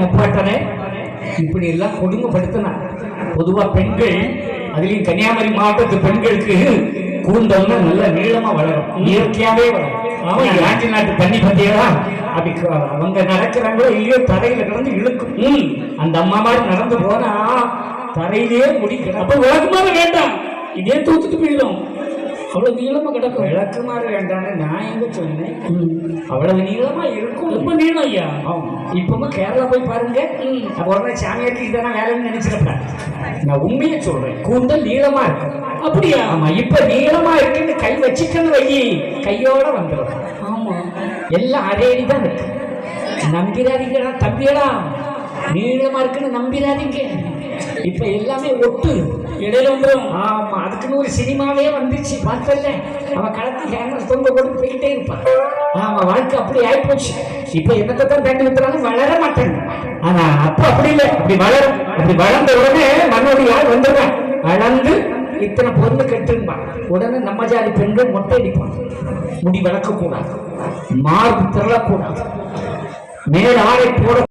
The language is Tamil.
முப்பாட்டனே இப்படி எல்லாம் கொடுமைப்படுத்தினார் பொதுவா பெண்கள் அதுலயும் கன்னியாகுமரி மாவட்டத்து பெண்களுக்கு கூந்தல்னா நல்ல நீளமா வளரும். இயற்கையாவே வளரும். ஆமா நாட்டு நாட்டு தண்ணி பத்தியெல்லாம் அப்படி அவங்க நடக்கிறாங்களோ இல்லையோ தரையில கிடந்து இழுக்கும். அந்த அம்மா மாதிரி நடந்து போனா தரையிலேயே முடிக்கணும். அப்ப விளக்குமாறு வேண்டாம். இதே தூத்துட்டு போயிடும். அவ்வளவு நீளமா கிடக்கும். விளக்குமாறு வேண்டாம்னு நான் எங்க சொன்னேன்? அவ்வளவு நீளமா இருக்கும். ரொம்ப நீளம் ஐயா. ஆமா. இப்பவும் கேரளா போய் பாருங்க. உடனே சாமியாருக்கு இதெல்லாம் வேலைன்னு நினைச்சிருப்பேன். நான் உண்மையை சொல்றேன். கூந்தல் நீளமா இருக்கும். அப்படியா? ஆமா இப்ப நீளமா இருக்குன்னு கை வச்சுக்கன்னு வை. கையோட வந்துடும் ஆமா. எல்லாம் அரேடி தான் இருக்கு நம்பிராதீங்கடா தம்பியடா. நீளமா இருக்குன்னு நம்பிராதீங்க. இப்ப எல்லாமே ஒட்டு. இடையில வந்துடும் ஆமா அதுக்குன்னு ஒரு சினிமாவே வந்துச்சு. பார்த்தல அவன் களத்து கேமரா தொங்க போட்டு போயிட்டே இருப்பான் ஆமா வாழ்க்கை அப்படி ஆயிப்போச்சு. இப்ப என்னத்தை தான் தண்ணி ஊத்துறாலும் வளர மாட்டேங்க ஆனா அப்ப அப்படி இல்லை. அப்படி வளரும். அப்படி வளர்ந்த உடனே மண்ணோடி யார் வந்துடுறான் வளர்ந்து இத்தனை பொருள் கட்டுருப்பான் உடனே நம்ம ஜாதி பெண்கள் மொட்டை அடிப்பான் முடி வளர்க்க கூடாது மார்பு திரளக்கூடாது மேல் ஆடை போட